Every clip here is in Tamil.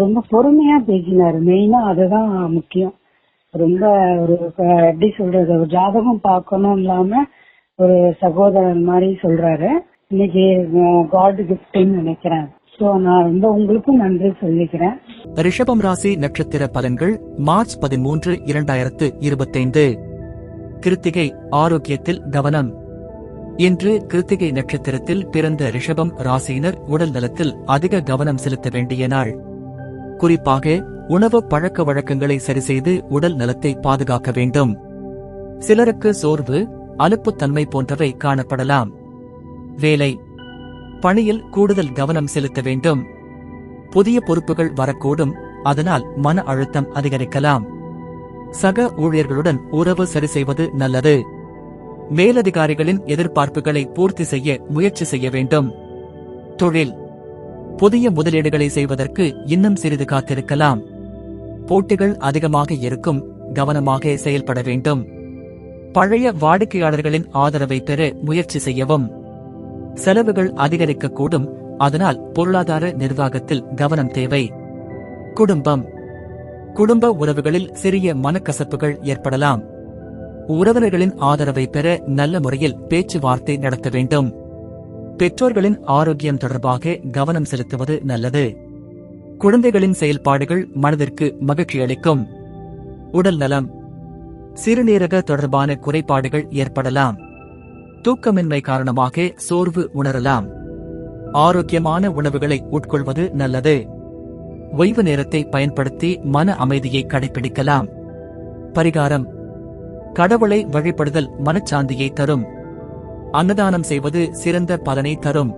ரொம்ப பொறுமையா பேசினாரு. மெயினா அதுதான் முக்கியம். ரொம்ப ஒரு எப்படி சொல்றது ஒரு ஜாதகம் பார்க்கணும் இல்லாம ஒரு சகோதரன் மாதிரி சொல்றாரு. இன்னைக்கு காட் கிஃப்ட்னு நினைக்கிறேன். சோ நான் ரொம்ப உங்களுக்கும் நன்றி சொல்லிக்கிறேன். ரிஷபம் ராசி நட்சத்திர பலன்கள் மார்ச் பதிமூன்று இரண்டாயிரத்து இருபத்தைந்து. கிருத்திகை ஆரோக்கியத்தில் கவனம். இன்று கிருத்திகை நட்சத்திரத்தில் பிறந்த ரிஷபம் ராசியினர் உடல் நலத்தில் அதிக கவனம் செலுத்த வேண்டிய நாள். குறிப்பாக உணவு பழக்க வழக்கங்களை சரிசெய்து உடல் நலத்தை பாதுகாக்க வேண்டும். சிலருக்கு சோர்வு அலுப்புத்தன்மை போன்றவை காணப்படலாம். வேலை. பணியில் கூடுதல் கவனம் செலுத்த வேண்டும். புதிய பொறுப்புகள் வரக்கூடும் அதனால் மன அழுத்தம் அதிகரிக்கலாம். சக ஊழியர்களுடன் உறவு சரி செய்வது நல்லது. மேலதிகாரிகளின் எதிர்பார்ப்புகளை பூர்த்தி செய்ய முயற்சி செய்ய வேண்டும். தொழில். புதிய முதலீடுகளை செய்வதற்கு இன்னும் சிறிது காத்திருக்கலாம். போட்டிகள் அதிகமாக இருக்கும் கவனமாக செயல்பட வேண்டும். பழைய வாடிக்கையாளர்களின் ஆதரவை பெற முயற்சி செய்யவும். செலவுகள் அதிகரிக்கக்கூடும் அதனால் பொருளாதார நிர்வாகத்தில் கவனம் தேவை. குடும்பம். குடும்ப உறவுகளில் சிறிய மனக்கசப்புகள் ஏற்படலாம். உறவினர்களின் ஆதரவை பெற நல்ல முறையில் பேச்சுவார்த்தை நடத்த வேண்டும். பெற்றோர்களின் ஆரோக்கியம் தொடர்பாக கவனம் செலுத்துவது நல்லது. குழந்தைகளின் செயல்பாடுகள் மனதிற்கு மகிழ்ச்சி அளிக்கும். உடல் நலம். சிறுநீரக தொடர்பான குறைபாடுகள் ஏற்படலாம். தூக்கமின்மை காரணமாக சோர்வு உணரலாம். ஆரோக்கியமான உணவுகளை உட்கொள்வது நல்லது. ஓய்வு நேரத்தை பயன்படுத்தி மன அமைதியை கடைபிடிக்கலாம். பரிகாரம். கடவுளை வழிபடுதல் மனச்சாந்தியை தரும். அன்னதானம் செய்வது சிறந்த பலனை தரும்.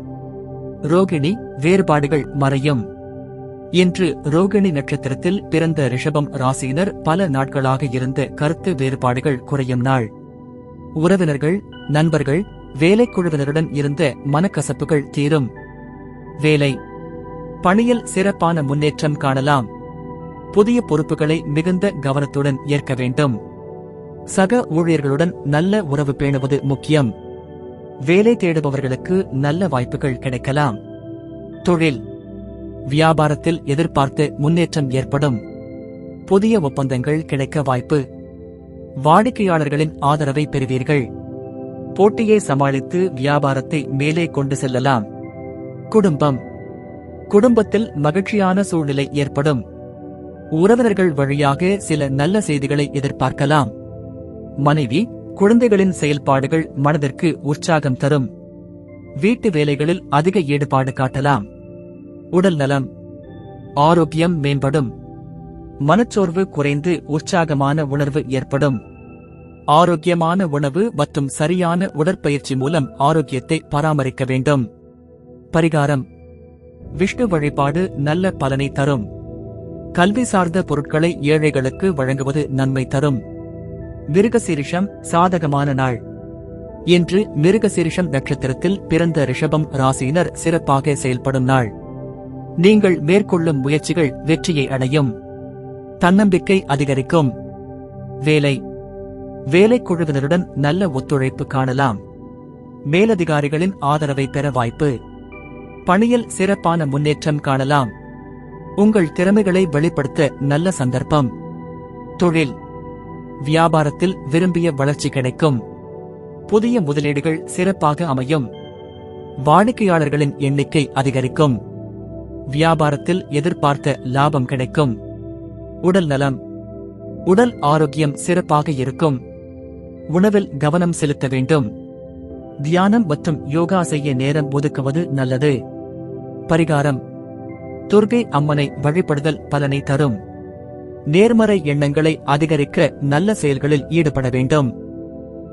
ரோகிணி வேறுபாடுகள் மறையும். இன்று ரோகிணி நட்சத்திரத்தில் பிறந்த ரிஷபம் ராசியினர் பல நாட்களாக இருந்த கருத்து வேறுபாடுகள் குறையும் நாள். உறவினர்கள் நண்பர்கள் வேலைக்குழுவினருடன் இருந்த மனக்கசப்புகள் தீரும். வேலை. பணியில் சிறப்பான முன்னேற்றம் காணலாம். புதிய பொறுப்புகளை மிகுந்த கவனத்துடன் ஏற்க வேண்டும். சக ஊழியர்களுடன் நல்ல உறவு பேணுவது முக்கியம். வேலை தேடுபவர்களுக்கு நல்ல வாய்ப்புகள் கிடைக்கலாம். தொழில். வியாபாரத்தில் எதிர்பார்த்து முன்னேற்றம் ஏற்படும். புதிய ஒப்பந்தங்கள் கிடைக்க வாய்ப்பு. வாடிக்கையாளர்களின் ஆதரவை பெறுவீர்கள். போட்டியை சமாளித்து வியாபாரத்தை மேலே கொண்டு செல்லலாம். குடும்பம். குடும்பத்தில் மகிழ்ச்சியான சூழ்நிலை ஏற்படும். உறவினர்கள் வழியாக சில நல்ல செய்திகளை எதிர்பார்க்கலாம். மனைவி. குழந்தைகளின் செயல்பாடுகள் மனதிற்கு உற்சாகம் தரும். வீட்டு வேலைகளில் அதிக ஈடுபாடு காட்டலாம். உடல் நலம் ஆரோக்கியம் மேம்படும். மனச்சோர்வு குறைந்து உற்சாகமான உணர்வு ஏற்படும். ஆரோக்கியமான உணவு மற்றும் சரியான உடற்பயிற்சி மூலம் ஆரோக்கியத்தை பராமரிக்க வேண்டும். பரிகாரம். விஷ்ணு வழிபாடு நல்ல பலனை தரும். கல்வி சார்ந்த பொருட்களை ஏழைகளுக்கு வழங்குவது நன்மை தரும். மிருகசீரிஷம் சாதகமான நாள். இன்று மிருகசீரிஷம் நட்சத்திரத்தில் பிறந்த ரிஷபம் ராசியினர் சிறப்பாக செயல்படும் நாள். நீங்கள் மேற்கொள்ளும் முயற்சிகள் வெற்றியை அடையும். தன்னம்பிக்கை அதிகரிக்கும். வேலை. வேலை குழுவினருடன் நல்ல ஒத்துழைப்பு காணலாம். மேலதிகாரிகளின் ஆதரவை பெற வாய்ப்பு. பணியில் சிறப்பான முன்னேற்றம் காணலாம். உங்கள் திறமைகளை வெளிப்படுத்த நல்ல சந்தர்ப்பம். தொழில். வியாபாரத்தில் விரும்பிய வளர்ச்சி கிடைக்கும். புதிய முதலீடுகள் சிறப்பாக அமையும். வாடிக்கையாளர்களின் எண்ணிக்கை அதிகரிக்கும். வியாபாரத்தில் எதிர்பார்த்த லாபம் கிடைக்கும். உடல் நலம். உடல் ஆரோக்கியம் சிறப்பாக இருக்கும். உணவில் கவனம் செலுத்த வேண்டும். தியானம் மற்றும் யோகா செய்ய நேரம் ஒதுக்குவது நல்லது. பரிகாரம். துர்கை அம்மனை வழிபடுதல் பலனை தரும். நேர்மறை எண்ணங்களை அதிகரிக்க நல்ல செயல்களில் ஈடுபட வேண்டும்.